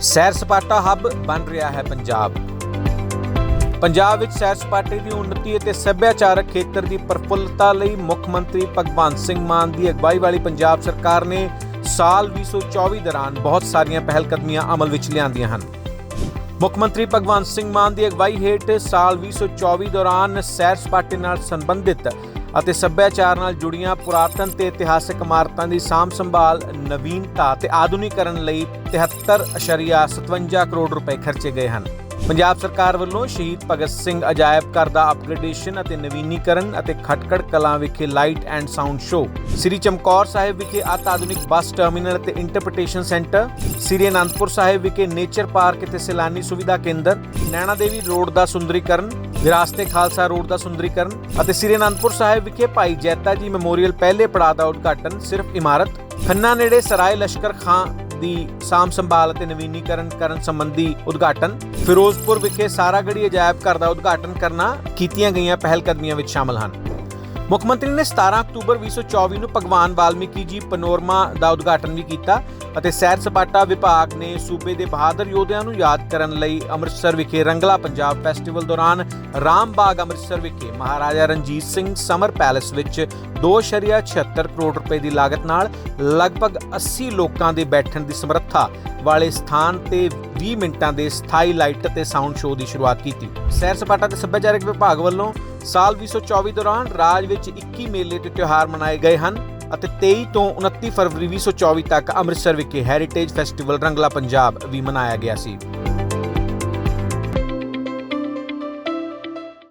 ਸੈਰ ਸਪਾਟਾ ਹੱਬ ਬਣ ਰਿਹਾ ਹੈ ਪੰਜਾਬ। ਪੰਜਾਬ ਵਿੱਚ ਸੈਰ ਸਪਾਟੇ ਦੀ ਉન્નਤੀ ਅਤੇ ਸੱਭਿਆਚਾਰਕ ਖੇਤਰ ਦੀ ਪ੍ਰਫੁੱਲਤਾ ਲਈ ਮੁੱਖ ਮੰਤਰੀ ਭਗਵੰਤ ਸਿੰਘ ਮਾਨ ਦੀ ਅਗਵਾਈ ਵਾਲੀ ਪੰਜਾਬ ਸਰਕਾਰ ਨੇ ਸਾਲ 2024 ਦੌਰਾਨ ਬਹੁਤ ਸਾਰੀਆਂ ਪਹਿਲਕਦਮੀਆਂ ਅਮਲ ਵਿੱਚ ਲਿਆਂਦੀਆਂ ਹਨ। ਮੁੱਖ ਮੰਤਰੀ ਭਗਵੰਤ ਸਿੰਘ ਮਾਨ ਦੀ ਅਗਵਾਈ ਹੇਠ ਸਾਲ 2024 ਦੌਰਾਨ ਸੈਰ ਸਪਾਟੇ ਨਾਲ ਸੰਬੰਧਿਤ ਅਤੇ ਸੱਭਿਆਚਾਰ ਨਾਲ ਜੁੜੀਆਂ ਪੁਰਾਤਨ ਤੇ ਇਤਿਹਾਸਕ ਇਮਾਰਤਾਂ ਦੀ ਸਾਂਭ ਸੰਭਾਲ, ਨਵੀਨਤਾ ਤੇ ਆਧੁਨਿਕਰਨ ਲਈ 73.57 ਕਰੋੜ ਰੁਪਏ ਖਰਚੇ ਗਏ ਹਨ। ਪੰਜਾਬ ਸਰਕਾਰ ਵੱਲੋਂ ਸ਼ਹੀਦ ਭਗਤ ਸਿੰਘ ਅਜਾਇਬ ਘਰ ਦਾ ਅਪਗ੍ਰੇਡੇਸ਼ਨ ਅਤੇ ਨਵੀਨੀਕਰਨ ਅਤੇ ਖਟਕੜ ਕਲਾਂ ਵਿਖੇ light and sound show. Sri Chamkaur Sahib ਵਿਖੇ ਅਤ ਆਧੁਨਿਕ ਬੱਸ ਟਰਮੀਨਲ ਅਤੇ ਇੰਟਰਪ੍ਰੀਟੇਸ਼ਨ ਸੈਂਟਰ। ਸ੍ਰੀ ਅਨੰਦਪੁਰ ਸਾਹਿਬ ਵਿਖੇ ਨੇਚਰ ਪਾਰਕ ਅਤੇ ਸੈਲਾਨੀ ਸੁਵਿਧਾ ਕੇਂਦਰ। ਨੈਣਾ ਦੇਵੀ ਰੋਡ ਦਾ ਸੁੰਦਰੀਕਰਨ। ਵਿਰਾਸਤੇ ਖਾਲਸਾ ਰੋਡ ਦਾ ਸੁੰਦਰੀਕਰਨ ਅਤੇ ਸ੍ਰੀ ਅਨੰਦਪੁਰ ਸਾਹਿਬ ਵਿਖੇ ਭਾਈ ਜੈਤਾ ਜੀ ਮੈਮੋਰੀਅਲ ਪਹਿਲੇ ਪੜਾਅ ਦਾ ਉਦਘਾਟਨ ਸਿਰਫ ਇਮਾਰਤ, ਖੰਨਾ ਨੇੜੇ ਸਰਾਏ ਲਸ਼ਕਰ ਖਾਂ ਦੀ ਸਾਂਭ ਸੰਭਾਲ ਅਤੇ ਨਵੀਨੀਕਰਨ ਕਰਨ ਸੰਬੰਧੀ ਉਦਘਾਟਨ, ਫਿਰੋਜ਼ਪੁਰ ਵਿਖੇ ਸਾਰਾਗੜੀ ਅਜਾਇਬ ਘਰ ਦਾ ਉਦਘਾਟਨ ਕਰਨਾ ਕੀਤੀਆਂ ਗਈਆਂ ਪਹਿਲ ਕਦਮੀਆਂ ਵਿੱਚ ਸ਼ਾਮਲ ਹਨ। ਮੁੱਖ ਮੰਤਰੀ ਨੇ 17 ਅਕਤੂਬਰ 2024 ਨੂੰ ਭਗਵਾਨ ਵਾਲਮੀਕੀ ਜੀ ਪਨੋਰਮਾ ਦਾ ਉਦਘਾਟਨ ਵੀ ਕੀਤਾ ਅਤੇ ਸੈਰ ਸਪਾਟਾ ਵਿਭਾਗ ਨੇ ਸੂਬੇ ਦੇ ਬਹਾਦਰ ਯੋਧਿਆਂ ਨੂੰ ਯਾਦ ਕਰਨ ਲਈ ਅੰਮ੍ਰਿਤਸਰ ਵਿਖੇ ਰੰਗਲਾ ਪੰਜਾਬ ਫੈਸਟੀਵਲ ਦੌਰਾਨ ਰਾਮਬਾਗ ਅੰਮ੍ਰਿਤਸਰ ਵਿਖੇ ਮਹਾਰਾਜਾ ਰਣਜੀਤ ਸਿੰਘ ਸਮਰ ਪੈਲੇਸ ਵਿੱਚ 2.76 ਕਰੋੜ ਰੁਪਏ ਦੀ ਲਾਗਤ ਨਾਲ ਲਗਭਗ 80 ਲੋਕਾਂ ਦੇ ਬੈਠਣ ਦੀ ਸਮਰੱਥਾ ਵਾਲੇ ਸਥਾਨ ਤੇ 20 ਮਿੰਟਾਂ ਦੇ ਸਥਾਈ ਲਾਈਟ ਅਤੇ ਸਾਊਂਡ ਸ਼ੋਅ ਦੀ ਸ਼ੁਰੂਆਤ ਕੀਤੀ। ਸੈਰ ਸਪਾਟਾ ਤੇ ਸੱਭਿਆਚਾਰਕ ਵਿਭਾਗ ਵੱਲੋਂ ਸਾਲ 2024 ਦੌਰਾਨ ਰਾਜ ਵਿੱਚ 21 ਮੇਲੇ ਤੇ ਤਿਉਹਾਰ ਮਨਾਏ ਗਏ ਹਨ। ਅਤੇ 23 ਤੋਂ 29 ਫਰਵਰੀ 2024 ਤੱਕ ਅੰਮ੍ਰਿਤਸਰ ਵਿਖੇ ਹੈਰੀਟੇਜ ਫੈਸਟੀਵਲ ਰੰਗਲਾ ਪੰਜਾਬ ਵੀ ਮਨਾਇਆ ਗਿਆ ਸੀ।